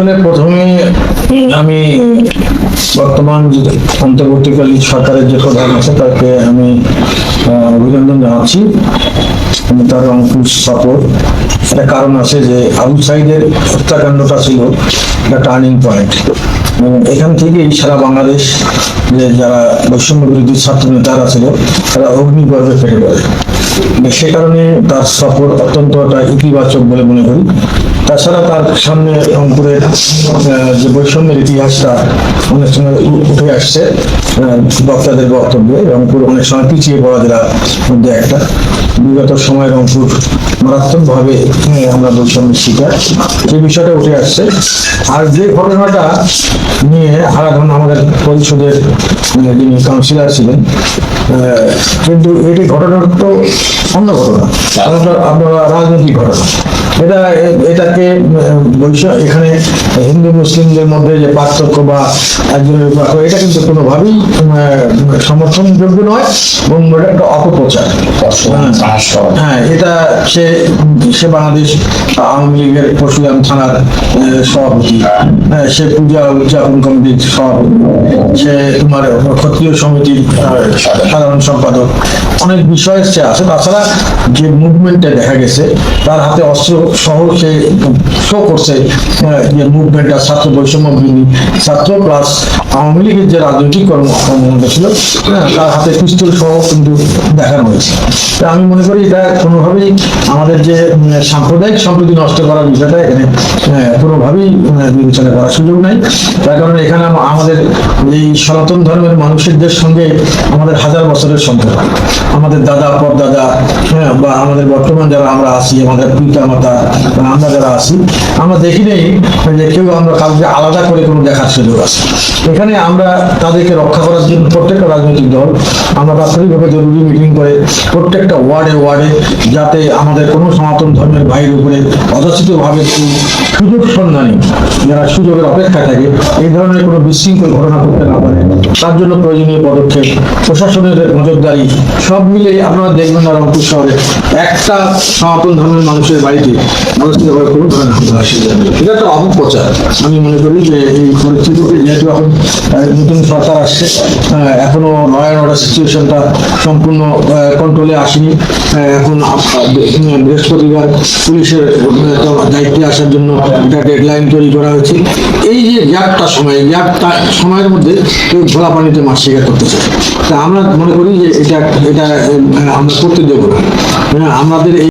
আসলে প্রথমে আমি বর্তমান অন্তর্বর্তীকালীন সরকারের যে প্রধান আছে তাকে আমি অভিনন্দন জানাচ্ছি। তার অঙ্কুশ সাপোর্ট একটা কারণ আছে যে আবু সাইদের হত্যাকাণ্ডটা ছিল একটা টার্নিং পয়েন্ট এখান থেকেই সারা বাংলাদেশ যে যারা বৈষম্য বিরোধী ছাত্র নেতারা ছিল, তারা অগ্নিগর্ভে ফেটে পড়ে। সে কারণে তার সফর অত্যন্ত একটা ইতিবাচক বলে মনে করি। তাছাড়া তার সামনে রংপুরের যে বৈষম্যের ইতিহাসটা অনেক সময় উঠে আসছে বক্তাদের বক্তব্যে। রংপুর অনেক সময় পিছিয়ে পড়া জেলার মধ্যে একটা। বিগত সময় রংপুর মারাত্মকভাবে আমরা বৈষম্যের শিকার। সেই বিষয়টা উঠে আসছে। আর যে ঘটনাটা নিয়ে হারাধন আমাদের পরিষদের যিনি কাউন্সিলর ছিলেন কিন্তু এটি ঘটনাটা তো অন্য ঘটনা আমরা আমরা রাজনৈতিক ঘটনা। এটা এটাকে এখানে মুসলিমদের মধ্যে যে পার্থক্য বা একজনের পার্থক্য, এটা কিন্তু কোনোভাবেই সমর্থনযোগ্য নয় এবং এটা একটা অপপ্রচার। হ্যাঁ এটা সে সে বাংলাদেশ আওয়ামী লীগের পরশুরাম থানার সভাপতি। হ্যাঁ, সে পূজা উদযাপন কমিটির সভাপতি। সে তোমার ক্ষত্রিয় সমিতির সাধারণ সম্পাদক। অনেক বিষয় সে আছে। তাছাড়া যে মুভমেন্টে দেখা গেছে তার হাতে অস্ত্র সহ সে শো করছে যে মুভমেন্টটা ছাত্র বৈষম্য বিরোধী ছাত্র প্লাস আওয়ামী লীগের যে রাজনৈতিক কর্ম কর্মকাণ্ড ছিল হ্যাঁ, তার হাতে পিস্তল সহ কিন্তু দেখানো হয়েছে। তা আমি মনে করি এটা কোনোভাবেই আমাদের যে সাম্প্রদায়িক সম্প্রীতি নষ্ট করার বিষয়টা এখানে আহ, কোনোভাবেই বিবেচনা করার সুযোগ নাই। তার কারণে এখানে আমাদের এই সনাতন ধর্মের মানুষদের সঙ্গে আমাদের হাজার বছরের সম্পর্ক। আমাদের দাদা, পরদাদা হ্যাঁ বা আমাদের বর্তমান যারা আমরা আছি, আমাদের পিতা মাতা আমরা যারা আছি, আমরা দেখি নেই যে কেউ আমরা কাউকে আলাদা করে কোনো দেখার সুযোগ আছে। এখানে আমরা তাদেরকে রক্ষা করার জন্য প্রত্যেকটা রাজনৈতিক দল আমরা প্রাথমিকভাবে জরুরি মিটিং করে প্রত্যেকটা ওয়ার্ডে ওয়ার্ডে যাতে আমাদের কোনো সনাতন ধর্মের বাইরের উপরে অযাচিতভাবে সুযোগ সন্ধানী যারা সুযোগের অপেক্ষায় থাকে, এই ধরনের কোনো বিশৃঙ্খল ঘটনা করতে না পারে। তার জন্য প্রয়োজনীয় পদক্ষেপ, প্রশাসনের নজরদারি, সব মিলে আপনারা দেখবেন না রংপুর শহরে একটা সনাতন ধর্মের মানুষের বাড়িতে মানুষের কোনো ধরনের হামলা এটা একটা অপপ্রচার। আমি মনে করি যে এই পরিস্থিতিতে যেহেতু এখন নতুন সরকার আসছে এখনও নয় অর্ডার সিচুয়েশনটা সম্পূর্ণ কন্ট্রোলে আসেনি। এখন বৃহস্পতিবার পুলিশের দায়িত্বে আসার জন্য একটা ডেডলাইন তৈরি করা হয়েছে। এই যে গ্যাপটা সময় গ্যাপটা সময়ের মধ্যে কেউ ঘোলা পানিতে মাছ শিকার করতে চায়। তা আমরা মনে করি যে এটা এটা আমরা করতে দেবো না। হ্যাঁ, আমাদের এই